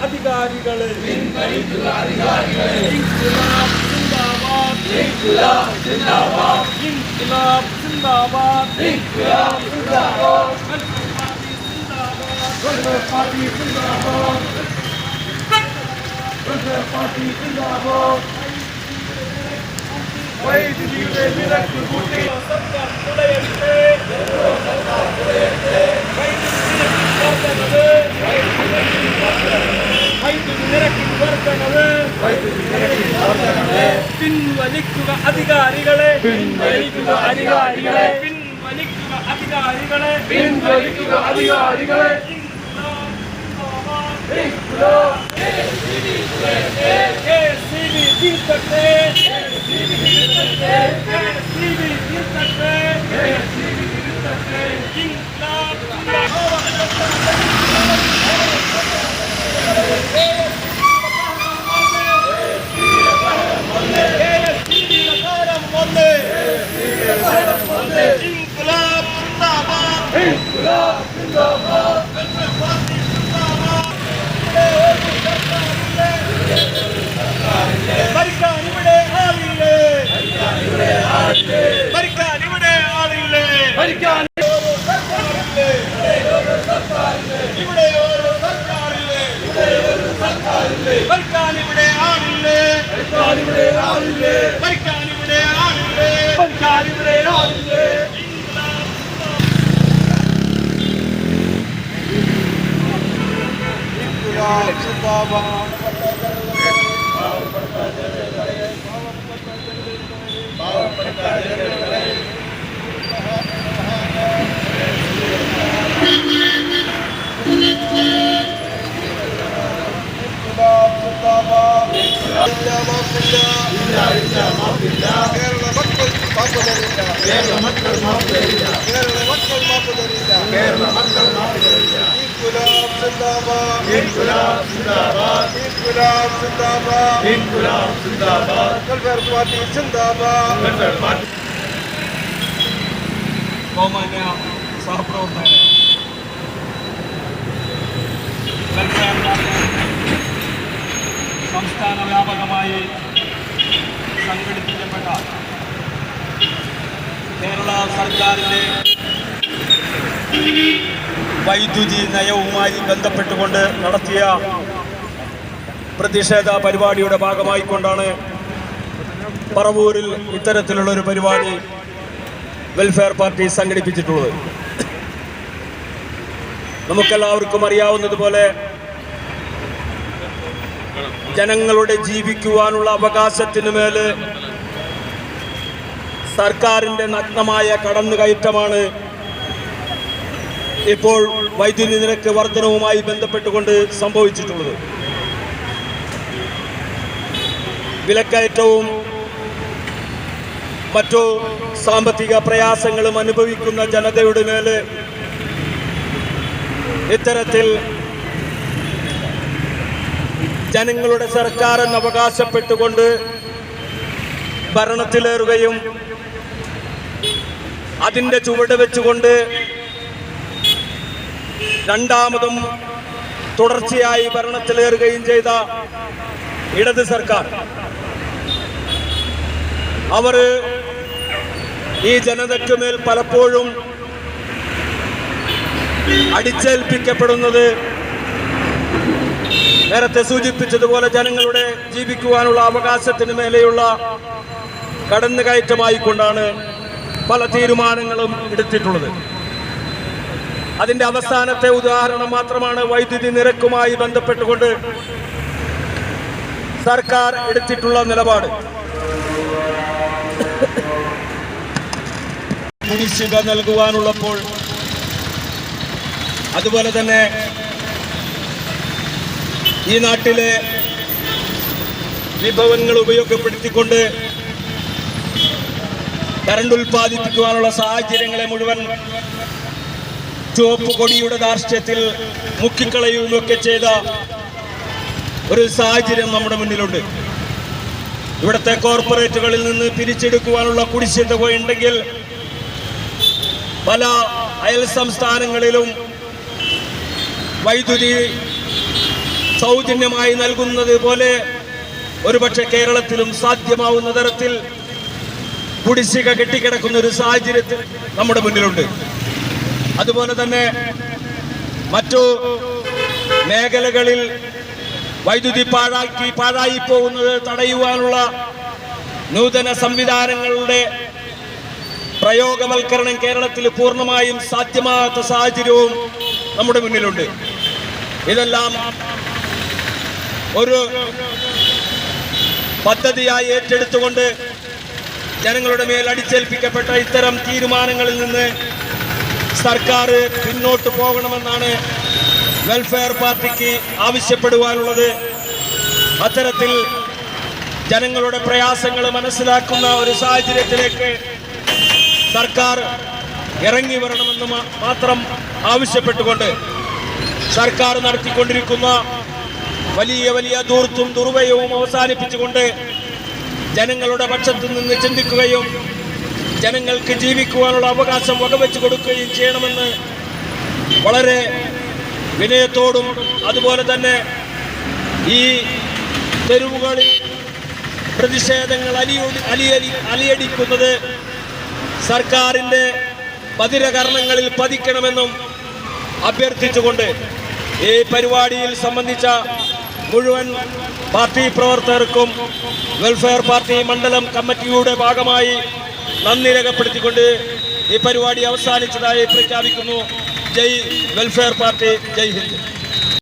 അധികാരികളെ ഇൻക്ലാബ് സിന്ദാബാദ് ഇൻക്ലാബ് സിന്ദാബാദ് വെൽഫെയർ പാർട്ടി സിന്ദാബാദ് വെൽഫെയർ പാർട്ടി സിന്ദാബാദ് വൈദ്യുതിയുടെ നിരക്ക് കൂട്ടി സർക്കാർ തുടയട്ടെ വൈദ്യുതി பின்வலிக்குக அதிகாரிகளே பின்வலிக்குக அதிகாரிகளே பின்வலிக்குக அதிகாரிகளே பின்வலிக்குக அதிகாரிகளே தீர்த்தட்டே தீர்த்தட்டே தீர்த்தட்டே बाबा ಕೇರಳ ಮಕ್ಕಳು ಮಾಪದರಿಲ್ಲ ಕೇರಳ ಮಕ್ಕಳು ಮಾಪದರಿಲ್ಲ തരില്ല കേരള മക്കൾ മാപ്പ് തരില്ല കേരള മക്കൾ മാപ്പ് തരില്ല ഇൻകുലാബ് സിന്ദാബാദ് ഇൻകുലാബ് സിന്ദാബാദ് ഇൻകുലാബ് സിന്ദാബാദ് ഇൻകുലാബ് സിന്ദാബാദ് വെൽഫെയർ പാർട്ടി സിന്ദാബാദ് വെൽഫെയർ പാർട്ടി ബഹുമാന്യ സഹപ്രവർത്തകരെ വെൽഫെയർ പാർട്ടി സംസ്ഥാന വ്യാപകമായി സംഘടിപ്പിക്കപ്പെട്ട കേരള സർക്കാരിൻ്റെ വൈദ്യുതി നയവുമായി ബന്ധപ്പെട്ടുകൊണ്ട് നടത്തിയ പ്രതിഷേധ പരിപാടിയുടെ ഭാഗമായിക്കൊണ്ടാണ് പറവൂരിൽ ഇത്തരത്തിലുള്ള ഒരു പരിപാടി വെൽഫെയർ പാർട്ടി സംഘടിപ്പിച്ചിട്ടുള്ളത്. നമുക്കെല്ലാവർക്കും അറിയാവുന്നതുപോലെ ജനങ്ങളുടെ ജീവിക്കുവാനുള്ള അവകാശത്തിന് മേൽ സർക്കാരിന്റെ നഗ്നമായ കടന്നുകയറ്റമാണ് ഇപ്പോൾ വൈദ്യുതി നിരക്ക് വർധനവുമായി ബന്ധപ്പെട്ടുകൊണ്ട് സംഭവിച്ചിട്ടുള്ളത്. വിലക്കയറ്റവും മറ്റു സാമ്പത്തിക പ്രയാസങ്ങളും അനുഭവിക്കുന്ന ജനതയുടെ മേൽ ഇത്തരത്തിൽ ജനങ്ങളുടെ സർക്കാർ എന്ന് അവകാശപ്പെട്ടുകൊണ്ട് ഭരണത്തിലേറുകയും അതിന്റെ ചുവട് വെച്ചുകൊണ്ട് രണ്ടാമതും തുടർച്ചയായി ഭരണത്തിലേറുകയും ചെയ്ത ഇടത് സർക്കാർ. അവർ ഈ ജനതയ്ക്ക് മേൽ പലപ്പോഴും അടിച്ചേൽപ്പിക്കപ്പെടുന്നത് നേരത്തെ സൂചിപ്പിച്ചതുപോലെ ജനങ്ങളുടെ ജീവിക്കുവാനുള്ള അവകാശത്തിന് മേലെയുള്ള കടന്നുകയറ്റമായിക്കൊണ്ടാണ് പല തീരുമാനങ്ങളും എടുത്തിട്ടുള്ളത്. അതിന്റെ അവസാനത്തെ ഉദാഹരണം മാത്രമാണ് വൈദ്യുതി നിരക്കുമായി ബന്ധപ്പെട്ടുകൊണ്ട് സർക്കാർ എടുത്തിട്ടുള്ള നിലപാട്. കുടിശ്ശിക നൽകുവാനുള്ളപ്പോൾ അതുപോലെ തന്നെ ഈ നാട്ടിലെ വിഭവങ്ങൾ ഉപയോഗപ്പെടുത്തിക്കൊണ്ട് കറണ്ട് ഉൽപ്പാദിപ്പിക്കുവാനുള്ള സാഹചര്യങ്ങളെ മുഴുവൻ ചുവപ്പ് കൊടിയുടെ ധാർഷ്ട്യത്തിൽ മുക്കിക്കളയുകയൊക്കെ ചെയ്ത ഒരു സാഹചര്യം നമ്മുടെ മുന്നിലുണ്ട്. ഇവിടുത്തെ കോർപ്പറേറ്റുകളിൽ നിന്ന് പിരിച്ചെടുക്കുവാനുള്ള കുടിശ്ശിക ഉണ്ടെങ്കിൽ പല അയൽ സംസ്ഥാനങ്ങളിലും വൈദ്യുതി സൗജന്യമായി നൽകുന്നത് പോലെ ഒരുപക്ഷെ കേരളത്തിലും സാധ്യമാവുന്ന തരത്തിൽ കുടിശ്ശിക കെട്ടിക്കിടക്കുന്ന ഒരു സാഹചര്യത്തിൽ നമ്മുടെ മുന്നിലുണ്ട്. അതുപോലെ തന്നെ മറ്റു മേഖലകളിൽ വൈദ്യുതി പാഴാക്കി പാഴായി പോകുന്നത് തടയുവാനുള്ള നൂതന സംവിധാനങ്ങളുടെ പ്രയോഗവൽക്കരണം കേരളത്തിൽ പൂർണമായും സാധ്യമാകാത്ത സാഹചര്യവും നമ്മുടെ മുന്നിലുണ്ട്. ഇതെല്ലാം ഒരു പദ്ധതിയായി ഏറ്റെടുത്തുകൊണ്ട് ജനങ്ങളുടെ മേൽ അടിച്ചേൽപ്പിക്കപ്പെട്ട ഇത്തരം തീരുമാനങ്ങളിൽ നിന്ന് സർക്കാർ പിന്നോട്ട് പോകണമെന്നാണ് വെൽഫെയർ പാർട്ടിക്ക് ആവശ്യപ്പെടുവാനുള്ളത്. അത്തരത്തിൽ ജനങ്ങളുടെ പ്രയാസങ്ങൾ മനസ്സിലാക്കുന്ന ഒരു സാഹചര്യത്തിലേക്ക് സർക്കാർ ഇറങ്ങി വരണമെന്ന് മാത്രം ആവശ്യപ്പെട്ടുകൊണ്ട് സർക്കാർ നടത്തിക്കൊണ്ടിരിക്കുന്ന വലിയ വലിയ ദൂർത്തും ദുർവയവും അവസാനിപ്പിച്ചുകൊണ്ട് ജനങ്ങളുടെ പക്ഷത്തു നിന്ന് ചിന്തിക്കുകയും ജനങ്ങൾക്ക് ജീവിക്കുവാനുള്ള അവകാശം വകവെച്ച് കൊടുക്കുകയും ചെയ്യണമെന്ന് വളരെ വിനയത്തോടും അതുപോലെ തന്നെ ഈ തെരുവുകളിൽ പ്രതിഷേധങ്ങൾ അലിയൊടി അലിയടി അലിയടിക്കുന്നത് സർക്കാരിന്റെ പതിരകർണങ്ങളിൽ പതിക്കണമെന്നും അഭ്യർത്ഥിച്ചുകൊണ്ട് ഈ പരിപാടിയിൽ സംബന്ധിച്ച മുഴുവൻ പാർട്ടി പ്രവർത്തകർക്കും വെൽഫെയർ പാർട്ടി മണ്ഡലം കമ്മിറ്റിയുടെ ഭാഗമായി നന്ദി രേഖപ്പെടുത്തിക്കൊണ്ട് ഈ പരിപാടി അവസാനിച്ചതായി പ്രഖ്യാപിക്കുന്നു. ജയ് വെൽഫെയർ പാർട്ടി. ജയ് ഹിന്ദ്.